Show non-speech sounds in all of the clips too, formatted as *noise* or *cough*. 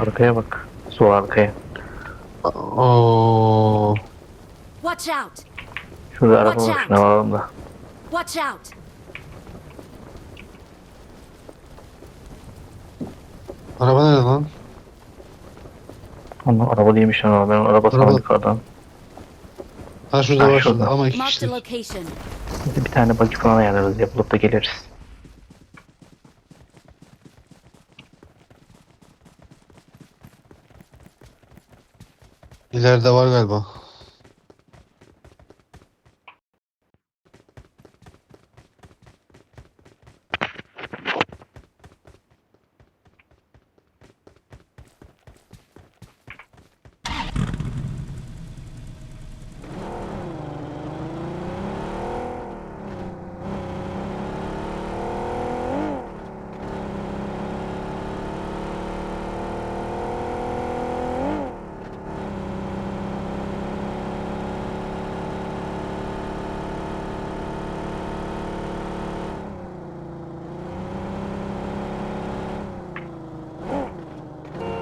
Arkaya bak. Sol arkaya. Oo. Watch out. Şurada araba var. Alalım da. Watch out. Araba nerede lan? Allah araba değilmiş lan. Ben araba sandım yukarıdan. Ha şurada ha, var şurada. Ama iki kişilik. Bir tane bagi falan ayarlarız. Yapılıp da geliriz. İleride var galiba.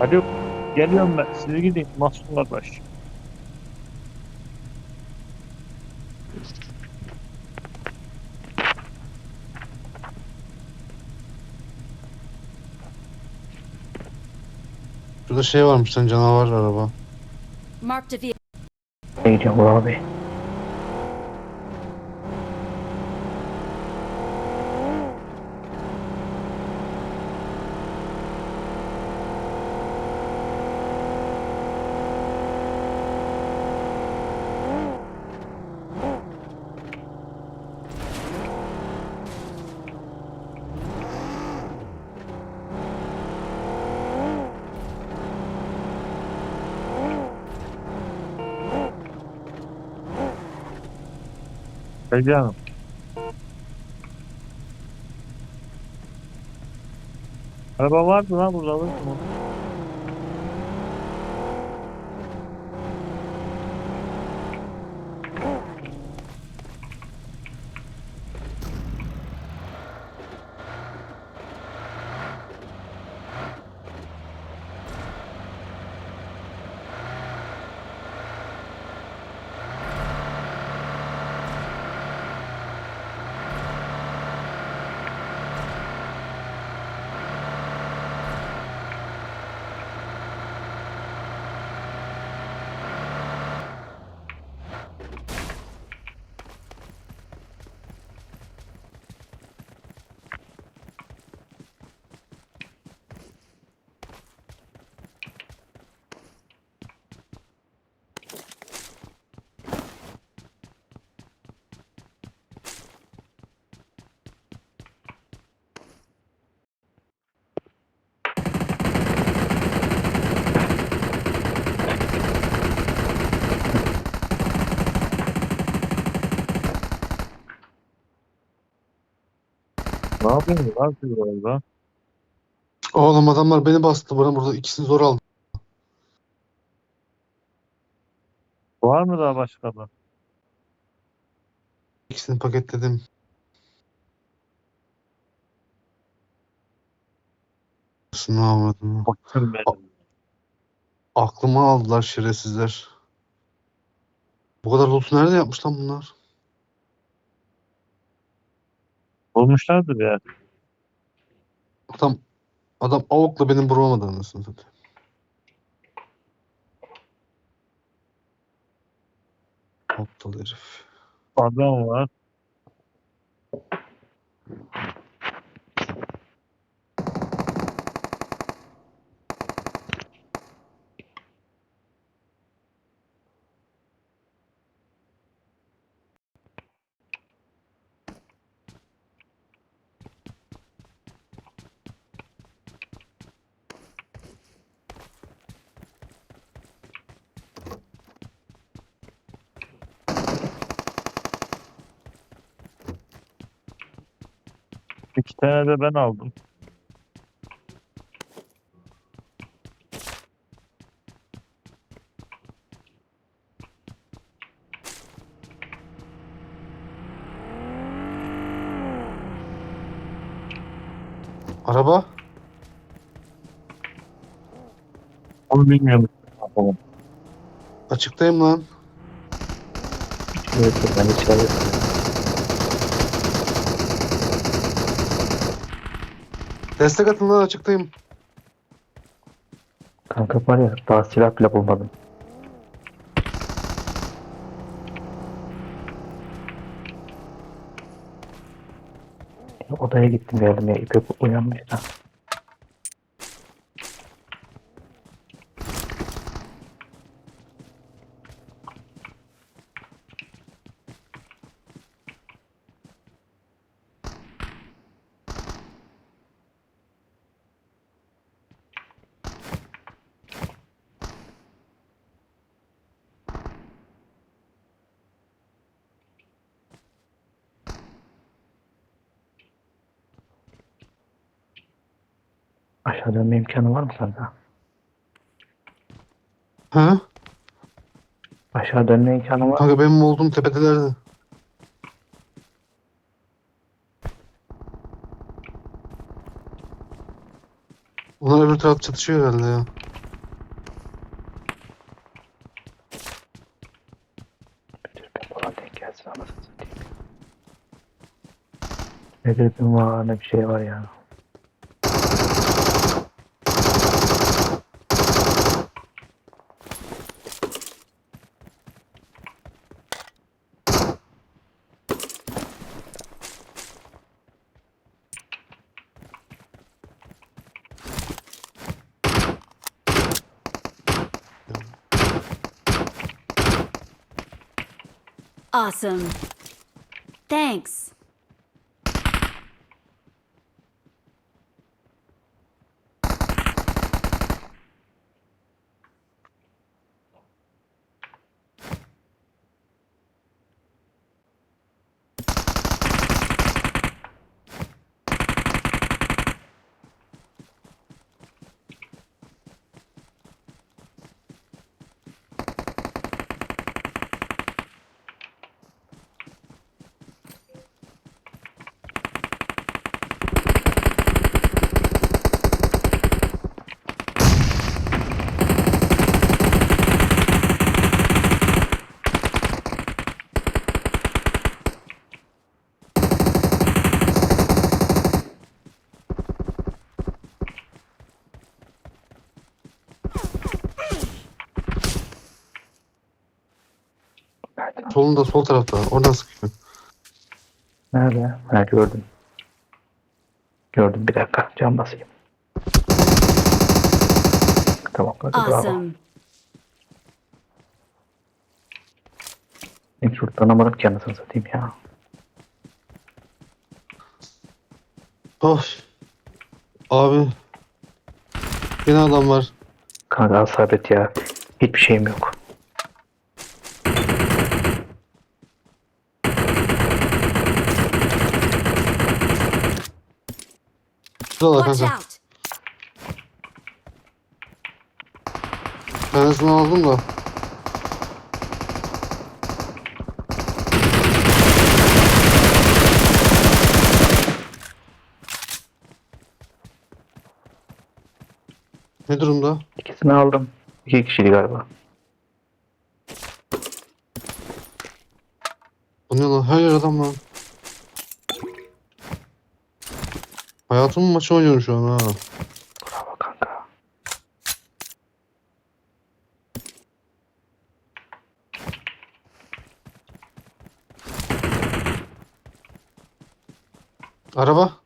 Hadi geliyorum ben. Size gideyim. Mahsun kardeş. Şurada şey varmış lan canavar araba. Marked a vehicle. Bu abi? Gel canım. Araba vardı lan burada alır mı? Ne yapıyorsun lan siz orada? Oğlum adamlar beni bastı bana burada ikisini zor aldım. Var mı daha başka da? İkisini paketledim. Şunu almadım. Baktım benim. Aklımı aldılar şerefsizler. Bu kadar loot'u nerede yapmış lan bunlar? Bulmuşlardır ya. Adam adam avukla benim vuramadı anasını satayım. Aptal herif. Adam var. İki tane de ben aldım. Araba? Onu bilmiyorum. Yapalım. Açıktayım lan. Evet, ben içeride. Destek atın lan açıktayım. Kanka var ya daha silah bile bulmadım. Odaya gittim geldim ya İpek uyanmış da. İmkanı var mı kanka? Ha? Aşağı dönme imkanı var. Kanka benim olduğum tepedelerde. Onlar öbür taraf çatışıyor herhalde ya. Ne dürbün var ne bir şey var ya. Awesome. Thanks. Solunda sol tarafta. Oradan sıkıyor. Nerede? Ha gördüm. Gördüm bir dakika. Can basayım. Tamam kanka bravo. Awesome. Hiç şurtlanamadım ki anasını satayım ya. Of. Abi. Yine adam var. Kanka al sabret ya. Hiçbir şeyim yok. Şurada Watch kanka. out. Tanesini aldım da. Ne durumda? İkisini aldım. İki kişiydi galiba. O ne lan? Her yer adam lan. Hayatımın maçı oynuyorum şu an ha. Bravo kanka. Araba.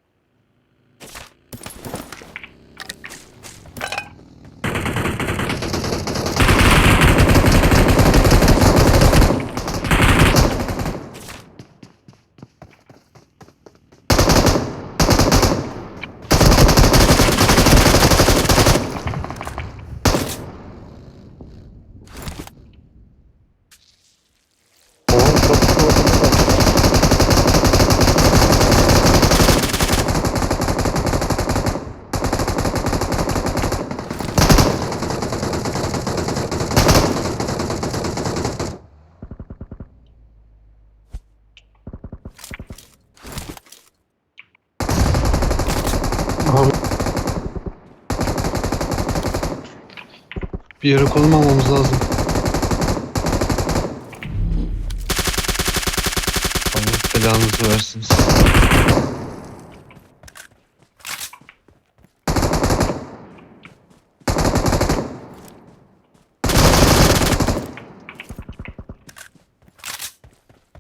Oğlum çok Bir yere konum lazım. Allah belanızı versin.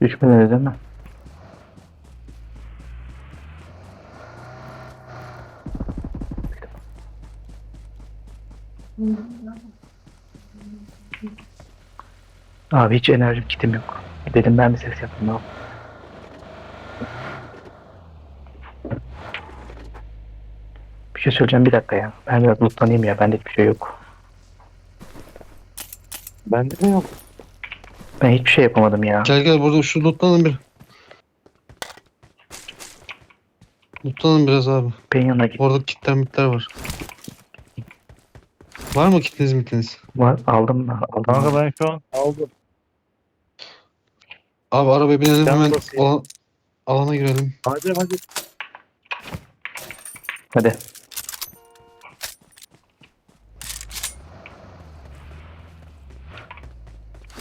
Düşmediniz değil mi? Abi hiç enerjim kitim yok. Dedim ben bir ses yapayım abi. Bir şey söyleyeceğim bir dakika ya. Ben biraz lootlanayım ya. Bende hiçbir şey yok. Bende de yok. Ben hiçbir şey yapamadım ya. Gel gel burada şu lootlanın bir. Lootlanın biraz abi. Ben yanına git. Orada kitler mitler var. Var mı kitiniz mitiniz? Var, aldım da. Aldım. Kanka ben şu an aldım. Abi arabaya binelim Ben hemen basayım. alan, alana girelim. Hadi hadi. Hadi.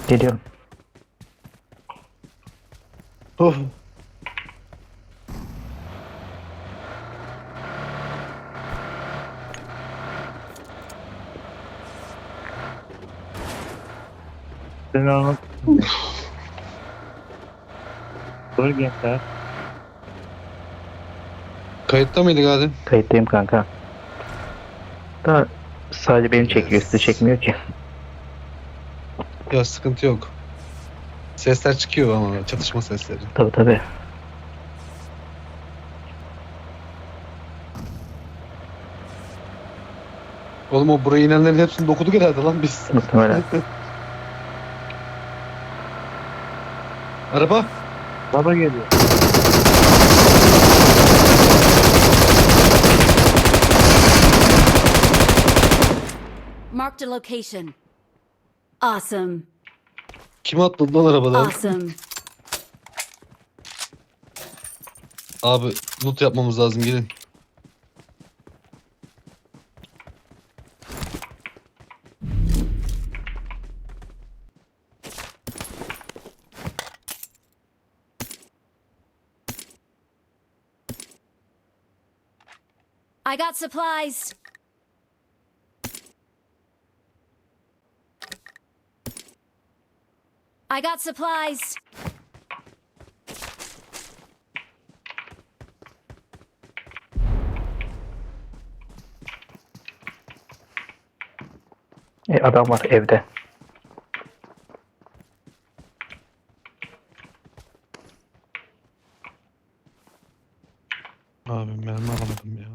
Geliyorum. Oh. Seni anlat. Dur gençler. Kayıtta mıydık hadi? Kayıttayım kanka. Da sadece beni çekiyor. Sizi çekmiyor ki. Ya sıkıntı yok. Sesler çıkıyor ama çatışma sesleri. Tabi tabi. Oğlum o buraya inenlerin hepsini dokuduk herhalde lan biz. Muhtemelen. *laughs* Araba. Baba geliyor. Marked a location. Awesome. Kim atladı lan arabadan? Awesome. Abi loot yapmamız lazım gelin. I got supplies. I got supplies. E, adam var evde. Abi mermi alamadım ya.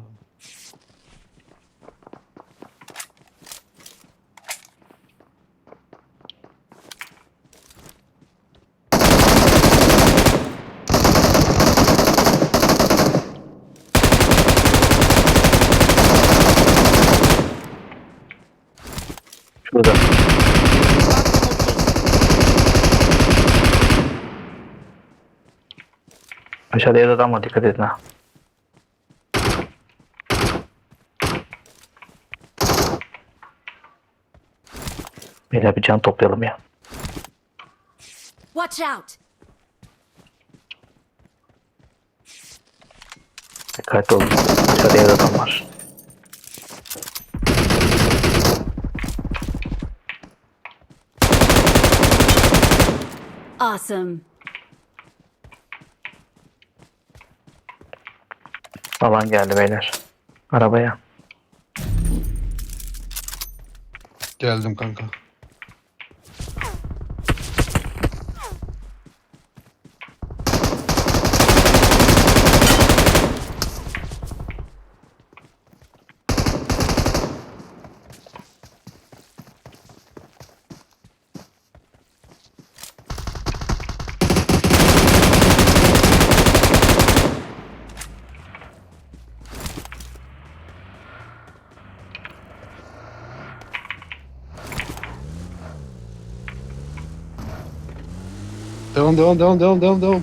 Şurada. Aşağıda evde adam var. Dikkat edin ha. Beyler bir can toplayalım ya. Watch out. Dikkatli olun. Aşağıda evde adam var. Awesome. Alan geldi beyler. Arabaya. Geldim kanka. Devam devam devam devam devam.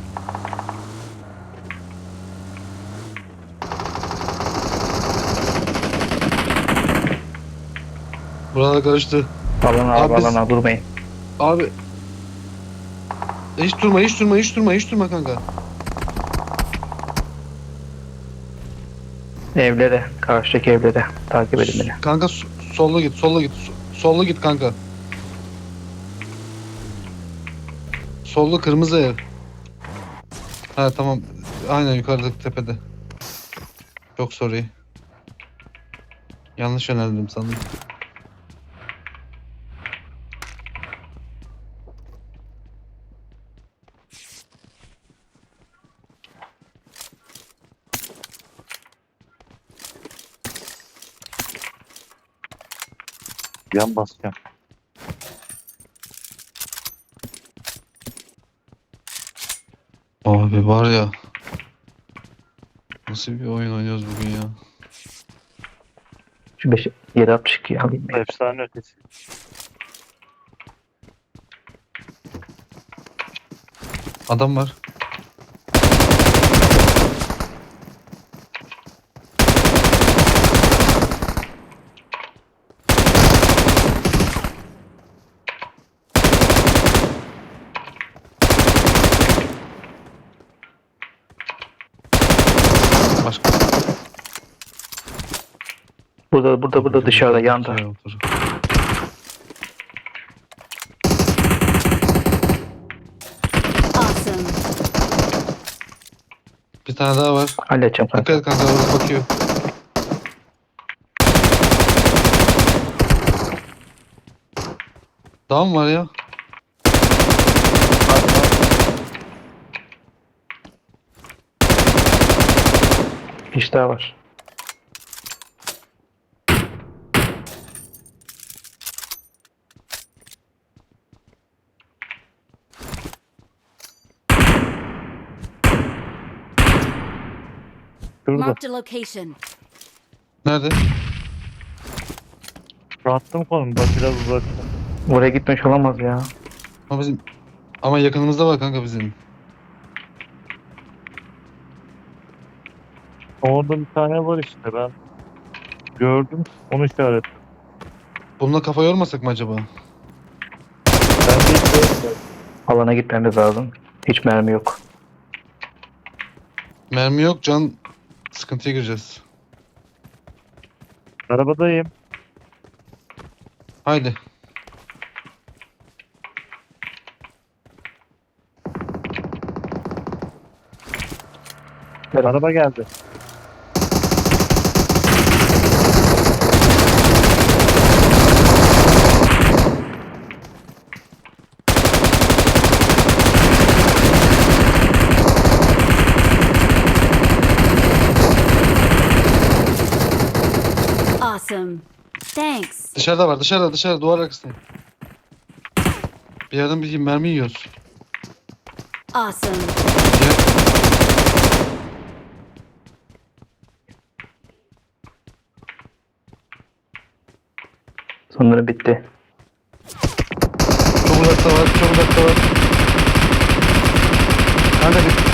Buralar karıştı. Alana abi, Abi alana durmayın. Abi. Hiç durma, hiç durma, hiç durma, hiç durma kanka. Evlere, karşıdaki evlere. Takip edin beni. Kanka so- sollu git, sollu git. so- Sollu git kanka. Sollu kırmızı ev. Ha tamam. Aynen yukarıdaki tepede. Çok sorry. Yanlış yöneldim sandım. Yan basacağım. Abi var ya. Nasıl bir oyun oynuyoruz bugün ya? Şu 5 762 alayım. ben. Efsane ötesi. Adam var. Burada burada burada dışarıda yanda. Şey. Awesome. Bir tane daha var. Halledeceğim kanka. Dikkat et kanka orada bakıyor. Daha mı var ya? Bir daha var. Şurada. Marked a location. Nerede? Rahattım konumda biraz uzakta. Oraya gitmiş olamaz ya. Ama bizim ama yakınımızda var kanka bizim. Orada bir tane var işte ben. Gördüm onu işaret. Bununla kafa yormasak mı acaba? Ben de hiç görmedim. Alana gitmemiz lazım. Hiç mermi yok. Mermi yok can sıkıntıya gireceğiz. Arabadayım. Haydi. Araba geldi. Awesome. Thanks. Dışarıda var dışarıda dışarıda duvar arkasında. Bir yerden bir mermi yiyoruz. Awesome. Ya- Sanırım bitti. Çok uzakta var çok uzakta var. Kanka bir...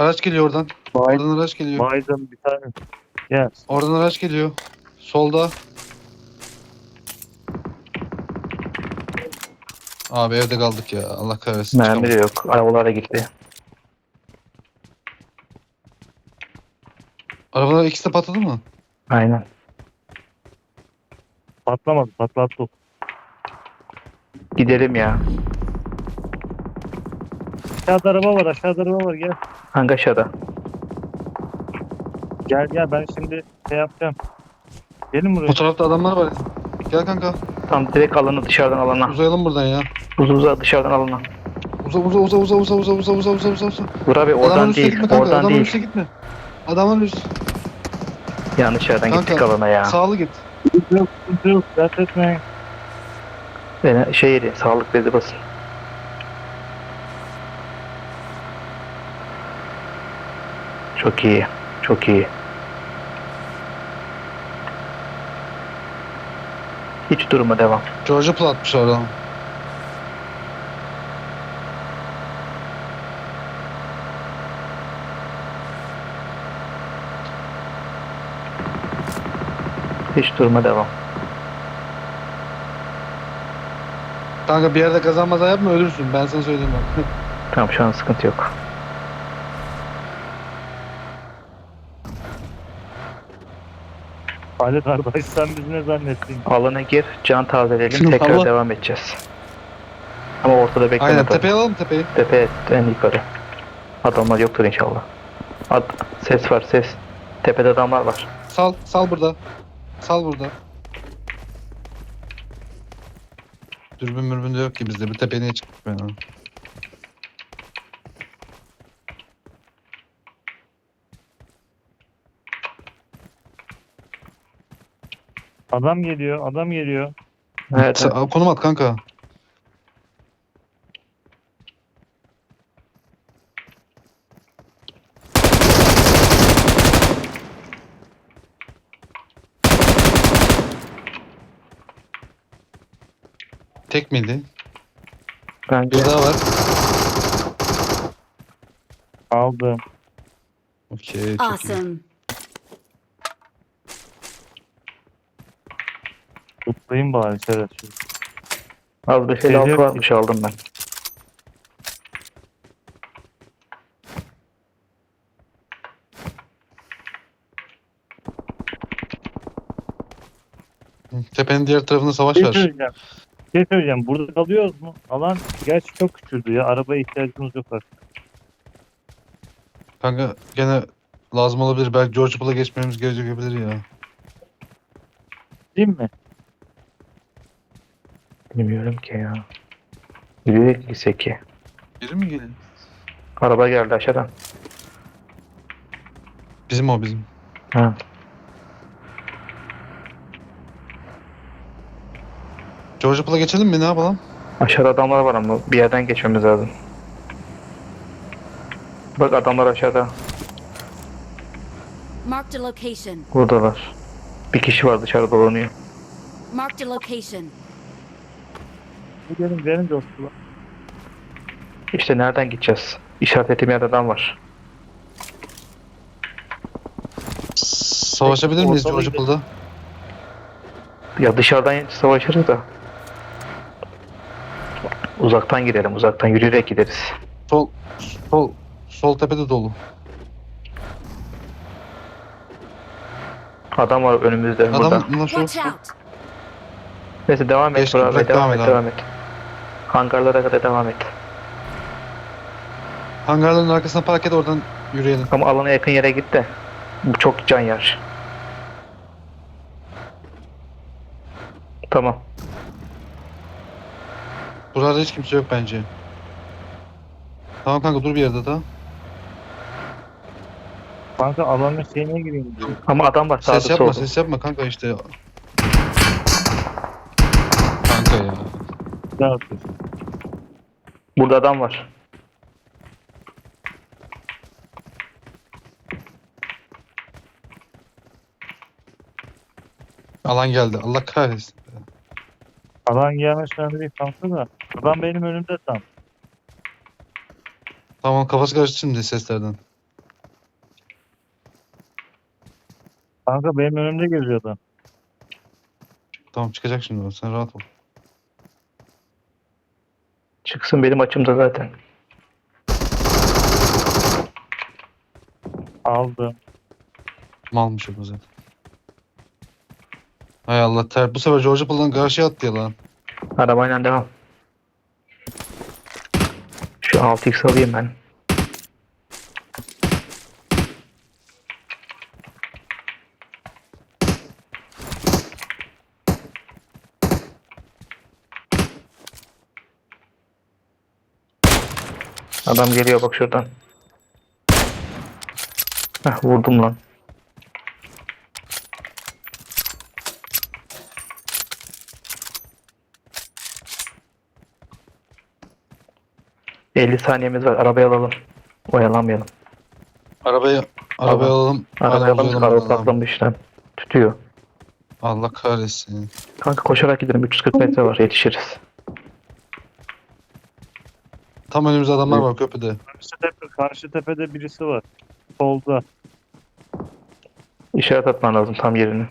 Araç geliyor oradan. Baydım. Oradan araç geliyor. Baydım bir tane. Gel. Oradan araç geliyor. Solda. Abi evde kaldık ya. Allah kahretsin. Mermi de yok. Arabalara gitti. Arabalar ikisi de patladı mı? Aynen. Patlamadı patlattı. Gidelim ya. Aşağıda araba var aşağıda araba var gel. Hangi aşağıda? Gel gel ben şimdi şey yapacağım. Gelin buraya. Bu tarafta adamlar var. Gel kanka. Tam direkt alana dışarıdan alana. Uzayalım buradan ya. Uza uza dışarıdan alana. Uza uza uza uza uza uza uza uza uza uza uza. Dur abi Adamın oradan üstüne değil. gitme kanka. Oradan Adamın değil. üstüne gitme. Adamın üst. Yanlış yerden Kanka, gittik alana ya. Sağlı git. Yok yok dert etmeyin. Beni şey yeri sağlık bezi basın. Çok iyi. Çok iyi. Hiç durma devam. George'a pul atmış oradan. Hiç durma devam. Kanka bir yerde kazanmadan yapma ölürsün. Ben sana söyleyeyim bak. *laughs* Tamam şu an sıkıntı yok. Ali kardeş sen bizi ne zannettin? Alana gir, can tazeleyelim, Şimdi tekrar Allah- devam edeceğiz. Ama ortada bekleme Aynen tabii. tepeye alalım tepeyi. Tepe en yukarı. Adamlar yoktur inşallah. Ad ses var ses. Tepede adamlar var. Sal, sal burada. Sal burada. Dürbün mürbün de yok ki bizde. Bir tepeye niye çıktık ben? ha? Adam geliyor, adam geliyor. Nerede? Sen- konum at kanka. Tek miydi? Bence Bir daha var. Aldım. Okey. Awesome. Tutlayayım bari Serhat. az bir şey altı varmış aldım ben. Tepenin diğer tarafında savaş şey var. söyleyeceğim. Şey söyleyeceğim. Burada kalıyoruz mu? Alan gerçi çok küçüldü ya. Arabaya ihtiyacımız yok artık. Kanka gene lazım olabilir. Belki George Bull'a geçmemiz gerekebilir ya. Değil mi? Bilmiyorum ki ya. Yürüyerek gitsek ki. Biri mi geliyor? Araba geldi aşağıdan. Bizim o bizim. Ha. George Bull'a geçelim mi? Ne yapalım? Aşağıda adamlar var ama bir yerden geçmemiz lazım. Bak adamlar aşağıda. Marked a location. Buradalar. Bir kişi var dışarıda dolanıyor. Marked a location. Gelin gelin dostlar. İşte nereden gideceğiz? İşaret ettiğim yerde adam var. Savaşabilir miyiz Ortalığı? Ya dışarıdan savaşırız da. Uzaktan gidelim, uzaktan yürüyerek gideriz. Sol, sol, sol tepede dolu. Adam var önümüzde burada. Adam bunlar şu. Watch out. Neyse devam et Burak bırak, devam, devam et, et devam et. Hangarlara kadar devam et. Hangarların arkasına park et oradan yürüyelim. Ama alana yakın yere git de. Bu çok can yer. Tamam. Burada hiç kimse yok bence. Tamam kanka dur bir yerde daha. Kanka alanın şeyine gireyim diyor. Ama adam var sağda Ses yapma solda. ses yapma kanka işte. Ne yapıyorsun? Burada adam var. Alan geldi. Allah kahretsin. Alan gelmez önemli değil kanka da. Adam benim önümde tam. Tamam kafası karıştı şimdi seslerden. Kanka benim önümde geziyor adam. Tamam çıkacak şimdi o. Sen rahat ol. Çıksın benim açımda zaten. Aldım. Malmış o zaten. Hay Allah ter. Bu sefer George Bull'dan karşıya attı ya lan. Arabayla devam. Şu 6x alayım ben. Adam geliyor bak şuradan. Heh, vurdum lan. ...50 saniyemiz var. Arabayı alalım. Oyalanmayalım. Arabayı arabayı alalım. Arabayı alalım. Araba patlamış lan. Tutuyor. Allah kahretsin. Kanka koşarak gidelim. 340 metre var. Yetişiriz. Tam önümüzde adamlar var köprüde. Karşı, tepe, karşı tepede birisi var. Solda. İşaret atman lazım tam yerini.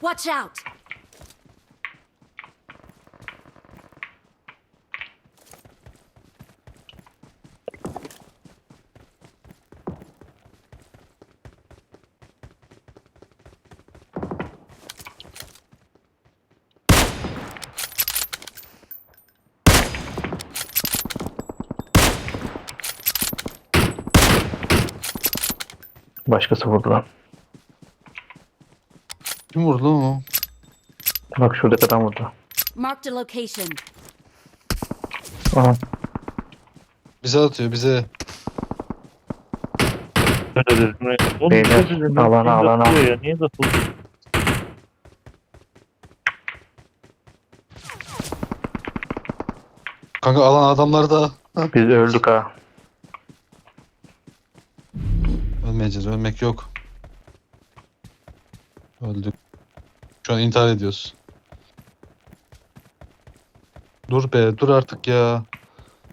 Watch out! Başkası vurdu lan. Kim vurdu lan o? Bak şuradaki adam vurdu. Marked a location. Aha. Bize atıyor bize. Beyler, alana, niye alana. niye atıldı? Kanka alan adamlar da. Biz öldük ha. Ölmeyeceğiz. Ölmek yok. Öldük. Şu an intihar ediyoruz. Dur be dur artık ya.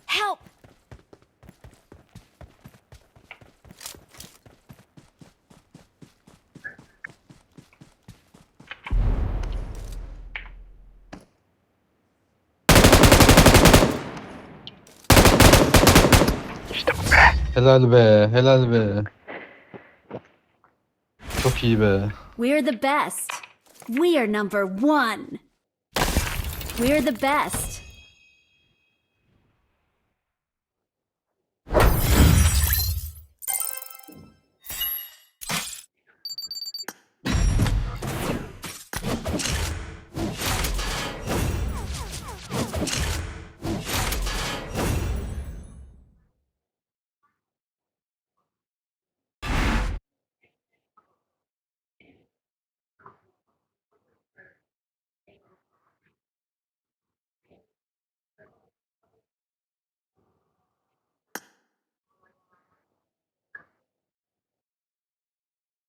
Help! İşte bu be. Helal be helal be. Çok iyi be. We're the best. We are number one. We're the best.